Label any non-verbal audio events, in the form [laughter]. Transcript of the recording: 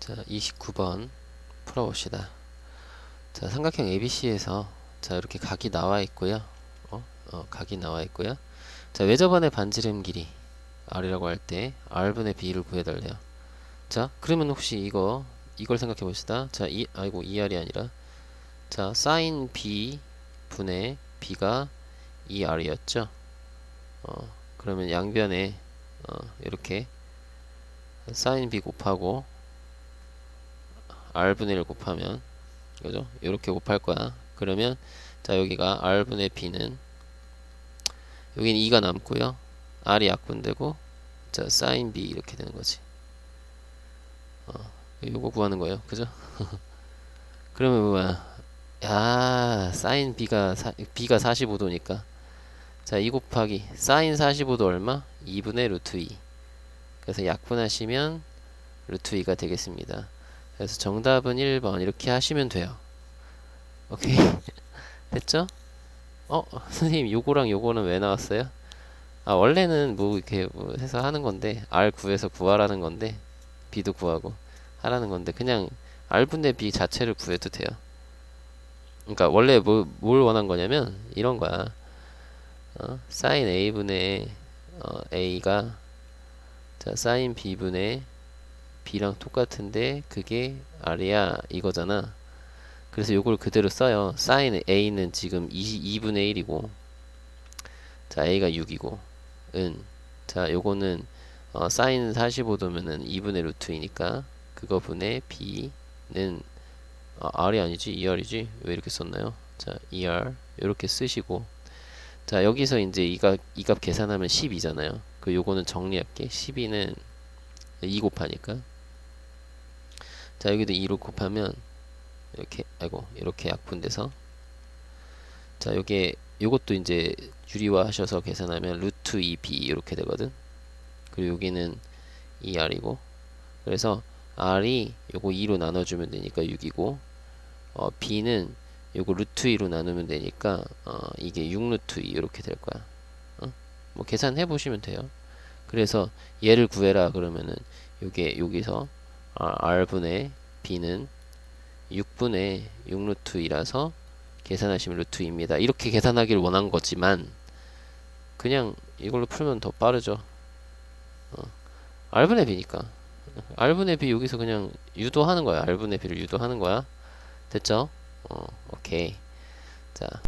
자, 29번 풀어봅시다. 자, 삼각형 ABC에서 자, 이렇게 각이 나와 있고요. 어? 어, 각이 나와 있고요. 자, 외접안의 반지름 길이 R이라고 할 때 R분의 B를 구해달래요. 자, 그러면 혹시 이거 이걸 생각해 봅시다. 자, 이 아이고 2R이 아니라 자, 사인 B 분의 B가 2R이었죠. 어, 그러면 양변에 어, 이렇게 사인 B 곱하고 r분의 1 곱하면 그죠? 이렇게 곱할 거야. 그러면 자 여기가 r분의 b는 여기는 2가 남고요. r이 약분되고 자 sin b 이렇게 되는 거지. 어, 요거 구하는 거예요. 그죠? [laughs] 그러면 뭐야? 야, sin b가 사, b가 45도니까 자, 2 곱하기 sin 45도 얼마? 2분의 루트 2. 그래서 약분하시면 루트 2가 되겠습니다. 그래서 정답은 1번 이렇게 하시면 돼요. 오케이 [laughs] 됐죠? 어 선생님 요거랑 요거는 왜 나왔어요? 아 원래는 뭐 이렇게 뭐 해서 하는 건데 R 구해서 구하라는 건데 B도 구하고 하라는 건데 그냥 R분의 B 자체를 구해도 돼요. 그러니까 원래 뭐, 뭘 원한 거냐면 이런 거야. 어? sin A분의 어, A가 자 sin B분의 B랑 똑같은데 그게 R이야 이거잖아. 그래서 요걸 그대로 써요. sin A는 지금 2, 2분의 1이고 자 A가 6이고 은자 요거는 어, sin 45도면은 2분의 루트 2니까 그거 분의 B는 어, R이 아니지 2R이지 왜 이렇게 썼나요? 자 2R 이렇게 쓰시고 자 여기서 이제 이 값 이 값 계산하면 12잖아요. 그 요거는 정리할게 12는 2 곱하니까 자 여기도 2로 곱하면 이렇게 아이고 이렇게 약분돼서. 자 요게 요것도 이제 유리화 하셔서 계산하면 루트 2b 이렇게 되거든. 그리고 여기는 2r이고. 그래서 r이 요거 2로 나눠주면 되니까 6이고 어, b는 요거 루트 2로 나누면 되니까 어, 이게 6 루트 2 이렇게 될 거야. 어? 뭐 계산해 보시면 돼요. 그래서 얘를 구해라 그러면은 요게 여기서 r분의 b는 6분의 6루트 2라서 계산하시면 루트 2입니다. 이렇게 계산하기를 원한 거지만 그냥 이걸로 풀면 더 빠르죠. 어. r분의 b니까 r분의 b 여기서 그냥 유도하는 거야. r분의 b를 유도하는 거야. 됐죠? 어, 오케이. 자,